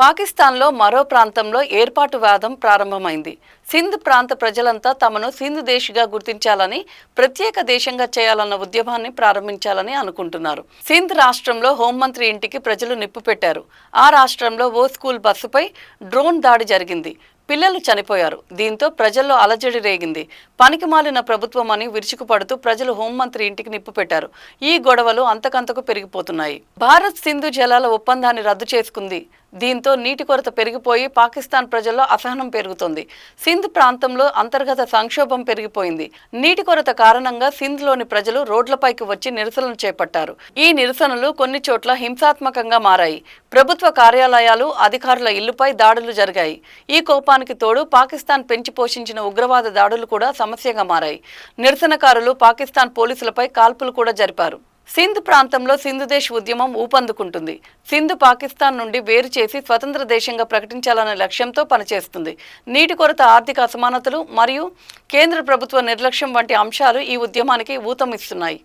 పాకిస్తాన్లో మరో ప్రాంతంలో ఏర్పాటు వాదం ప్రారంభమైంది. సింధ్ ప్రాంత ప్రజలంతా తమను సింధ్ దేశిగా గుర్తించాలని ప్రత్యేక దేశంగా చేయాలన్న ఉద్యమాన్ని ప్రారంభించాలని అనుకుంటున్నారు. సింధ్ రాష్ట్రంలో హోంమంత్రి ఇంటికి ప్రజలు నిప్పు పెట్టారు. ఆ రాష్ట్రంలో ఓ స్కూల్ బస్సుపై డ్రోన్ దాడి జరిగింది. పిల్లలు చనిపోయారు. దీంతో ప్రజల్లో అలజడి రేగింది. పనికిమాలిన ప్రభుత్వం అని విరుచుకుపడుతూ ప్రజలు హోంమంత్రి ఇంటికి నిప్పు పెట్టారు. ఈ గొడవలు అంతకంతకు పెరిగిపోతున్నాయి. భారత్ సింధు జలాల ఒప్పందాన్ని రద్దు చేసుకుంది. దీంతో నీటి కొరత పెరిగిపోయి పాకిస్తాన్ ప్రజల్లో అసహనం పెరుగుతోంది. సింధ్ ప్రాంతంలో అంతర్గత సంక్షోభం పెరిగిపోయింది. నీటి కొరత కారణంగా సింధ్లోని ప్రజలు రోడ్లపైకి వచ్చి నిరసనలు చేపట్టారు. ఈ నిరసనలు కొన్ని చోట్ల హింసాత్మకంగా మారాయి. ప్రభుత్వ కార్యాలయాలు అధికారుల ఇల్లుపై దాడులు జరిగాయి. ఈ కోపానికి తోడు పాకిస్తాన్ పెంచి పోషించిన ఉగ్రవాద దాడులు కూడా సమస్యగా మారాయి. నిరసనకారులు పాకిస్తాన్ పోలీసులపై కాల్పులు కూడా జరిపారు. సింధ్ ప్రాంతంలో సింధుదేశ్ ఉద్యమం ఊపందుకుంటుంది. సింధు పాకిస్తాన్ నుండి వేరు చేసి స్వతంత్ర దేశంగా ప్రకటించాలనే లక్ష్యంతో పనిచేస్తుంది. నీటి కొరత ఆర్థిక అసమానతలు మరియు కేంద్ర ప్రభుత్వ నిర్లక్ష్యం వంటి అంశాలు ఈ ఉద్యమానికి ఊతమిస్తున్నాయి.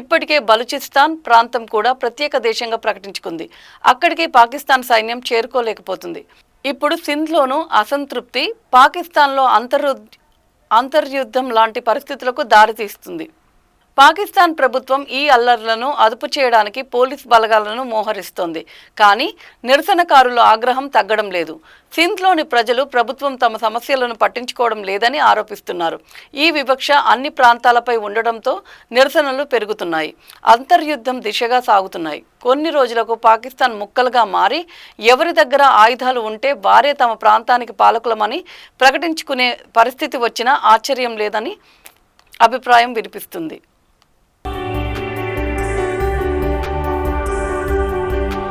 ఇప్పటికే బలూచిస్తాన్ ప్రాంతం కూడా ప్రత్యేక దేశంగా ప్రకటించుకుంది. అక్కడికి పాకిస్తాన్ సైన్యం చేరుకోలేకపోతుంది. ఇప్పుడు సింధ్లోనూ అసంతృప్తి పాకిస్తాన్లో అంతరు అంతర్యుద్ధం లాంటి పరిస్థితులకు దారితీస్తుంది. పాకిస్తాన్ ప్రభుత్వం ఈ అల్లర్లను అదుపు చేయడానికి పోలీస్ బలగాలను మోహరిస్తోంది. కానీ నిరసనకారుల ఆగ్రహం తగ్గడం లేదు. సింధ్లోని ప్రజలు ప్రభుత్వం తమ సమస్యలను పట్టించుకోవడం లేదని ఆరోపిస్తున్నారు. ఈ వివక్ష అన్ని ప్రాంతాలపై ఉండడంతో నిరసనలు పెరుగుతున్నాయి. అంతర్యుద్ధం దిశగా సాగుతున్నాయి. కొన్ని రోజులకు పాకిస్తాన్ ముక్కలుగా మారి ఎవరి దగ్గర ఆయుధాలు ఉంటే వారే తమ ప్రాంతానికి పాలకులమని ప్రకటించుకునే పరిస్థితి వచ్చినా ఆశ్చర్యం లేదని అభిప్రాయం వినిపిస్తుంది.